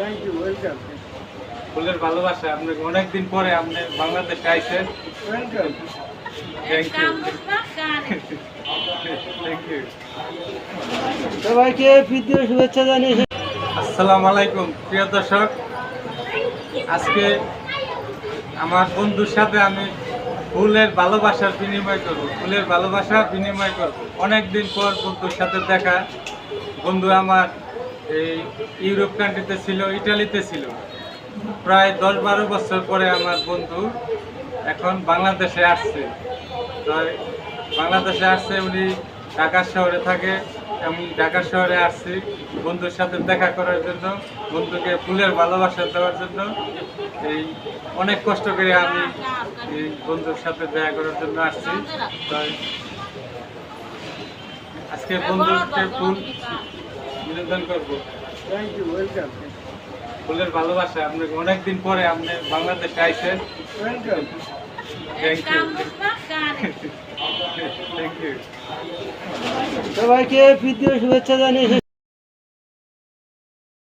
Thank you welcome ফুলের ভালোবাসা আপনি অনেকদিন পরে আপনি বাংলাদেশে আইছেন। থ্যাংক ইউ থ্যাংক ইউ সবাইকে প্রীতীয় শুভেচ্ছা জানিয়ে আসসালামু আলাইকুম প্রিয় দর্শক। আজকে আমার বন্ধুর সাথে আমি ফুলের ভালোবাসার বিনিময় করব। ফুলের ভালোবাসা বিনিময় করব। অনেক দিন পর বন্ধুর সাথে দেখা। বন্ধু আমার এই ইউরোপ কান্ট্রিতে ছিল, ইটালিতে ছিল। প্রায় দশ বারো বছর পরে আমার বন্ধু এখন বাংলাদেশে আসছে। বাংলাদেশে আসছে, উনি ঢাকা শহরে থাকে। আমি ঢাকা শহরে আসছি বন্ধুর সাথে দেখা করার জন্য, বন্ধুকে ফুলের ভালোবাসা দেওয়ার জন্য। এই অনেক কষ্ট করে আমি এই বন্ধুর সাথে দেখা করার জন্য আসছি। তাই আজকে বন্ধুকে ফুল বিনোদন করব। থ্যাংক ইউ ওয়েলকাম ফুলের ভালোবাসা আপনি অনেকদিন পরে আপনি বাংলাদেশে আইছেন welcome thank you thank you সবাইকে প্রীতীয় শুভেচ্ছা জানিয়ে